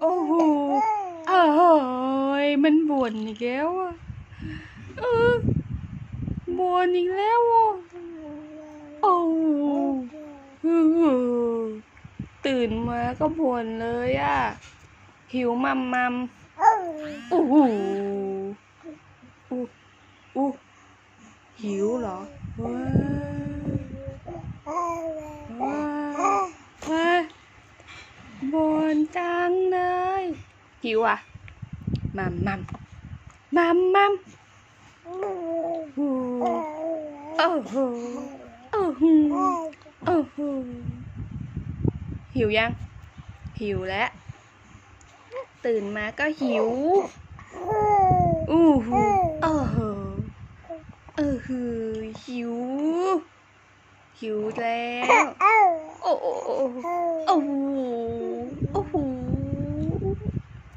โอ้โหเอ้ยมันบ่นอีกแล้วอะเออบ่นอีกแล้วอะโอ้โหตื่นมาก็บ่นเลยอะหิวมัมมัมโอ้โหอู้อู้หิวเหรอว้าวว้าวว้าว บ่นจังเลยหิวอะมัมมัมมัมมัมโอ้โหโอ้โหโอ้โหโอ้โหหิวยัง หิวแล้ว ตื่นมาก็หิวอู้หูเออเหเออหือหิว หิวแล้ว โอ้โอ้โอ้โอ้โหโอ้โห